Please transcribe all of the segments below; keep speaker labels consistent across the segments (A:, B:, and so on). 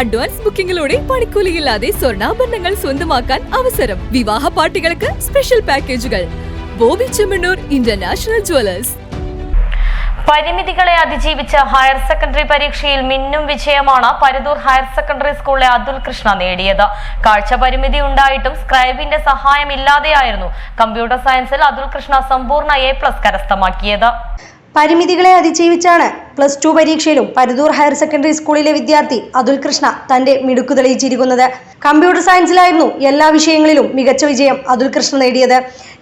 A: Advance ബുക്കിംഗിലൂടെ പണിക്കൂലിയില്ലാതെ സ്വർണാഭരണങ്ങൾ സ്വന്തമാക്കാൻ അവസരം. വിവാഹ പാർട്ടികൾക്ക് സ്പെഷ്യൽ പാക്കേജുകൾ. Boby Chemmanur international jewellers.
B: പരിമിതികളെ അതിജീവിച്ച ഹയർ സെക്കൻഡറി പരീക്ഷയിൽ മിന്നും വിജയമാണ് പരുതൂർ ഹയർ സെക്കൻഡറി സ്കൂളിലെ അതുൽ കൃഷ്ണ നേടിയത്. കാഴ്ച പരിമിതി ഉണ്ടായിട്ടും സ്ക്രൈബിന്റെ സഹായമില്ലാതെയായിരുന്നു കമ്പ്യൂട്ടർ സയൻസിൽ അതുൽ കൃഷ്ണ സമ്പൂർണ എ പ്ലസ് കരസ്ഥമാക്കിയത്.
C: പരിമിതികളെ അതിജീവിച്ചാണ് പ്ലസ് ടു പരീക്ഷയിലും പരുതൂർ ഹയർ സെക്കൻഡറി സ്കൂളിലെ വിദ്യാർത്ഥി അതുൽ കൃഷ്ണ തന്റെ മിടുക്കു തെളിയിച്ചിരിക്കുന്നത് കമ്പ്യൂട്ടർ സയൻസിലായിരുന്നു എല്ലാ വിഷയങ്ങളിലും മികച്ച വിജയം അതുൽ കൃഷ്ണ നേടിയത്.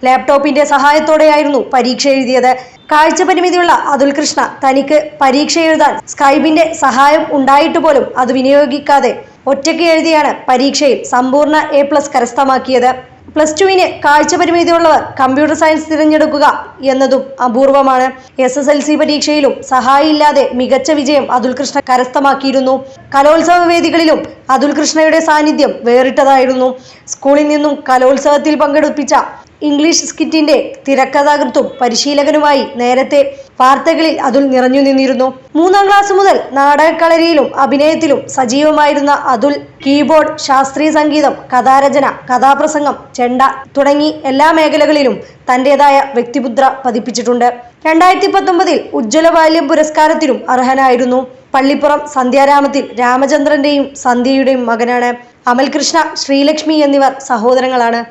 C: ലാപ്ടോപ്പിന്റെ സഹായത്തോടെയായിരുന്നു പരീക്ഷ എഴുതിയത്. കാഴ്ച പരിമിതിയുള്ള അതുൽ കൃഷ്ണ തനിക്ക് പരീക്ഷ എഴുതാൻ സ്കൈബിന്റെ സഹായം ഉണ്ടായിട്ട് പോലും അത് വിനിയോഗിക്കാതെ ഒറ്റയ്ക്ക് എഴുതിയാണ് പരീക്ഷയിൽ സമ്പൂർണ എ പ്ലസ് കരസ്ഥമാക്കിയത്. പ്ലസ് ടുവിന് കാഴ്ച പരിമിതിയുള്ളവർ കമ്പ്യൂട്ടർ സയൻസ് തിരഞ്ഞെടുക്കുക എന്നതും അപൂർവമാണ്. എസ് എസ് എൽ സി പരീക്ഷയിലും സഹായില്ലാതെ മികച്ച വിജയം അതുൽ കൃഷ്ണ കരസ്ഥമാക്കിയിരുന്നു. കലോത്സവ വേദികളിലും അതുൽ കൃഷ്ണയുടെ സാന്നിധ്യം വേറിട്ടതായിരുന്നു. സ്കൂളിൽ നിന്നും കലോത്സവത്തിൽ പങ്കെടുപ്പിച്ച ഇംഗ്ലീഷ് സ്കിറ്റിന്റെ തിരക്കഥാകൃത്തും പരിശീലകനുമായി നേരത്തെ വാർത്തകളിൽ അതുൽ നിറഞ്ഞു നിന്നിരുന്നു. മൂന്നാം ക്ലാസ് മുതൽ നാടകക്കളരിയിലും അഭിനയത്തിലും സജീവമായിരുന്ന അതുൽ കീബോർഡ് ശാസ്ത്രീയ സംഗീതം കഥാരചന കഥാപ്രസംഗം ചെണ്ട തുടങ്ങി എല്ലാ മേഖലകളിലും തന്റേതായ വ്യക്തിമുദ്ര പതിപ്പിച്ചിട്ടുണ്ട്. രണ്ടായിരത്തി പത്തൊമ്പതിൽ ഉജ്ജ്വല ബാല്യം പുരസ്കാരത്തിനും അർഹനായിരുന്നു. പള്ളിപ്പുറം സന്ധ്യാരാമത്തിൽ രാമചന്ദ്രന്റെയും സന്ധ്യയുടെയും മകനാണ്. അമൽകൃഷ്ണ ശ്രീലക്ഷ്മി എന്നിവർ സഹോദരങ്ങളാണ്.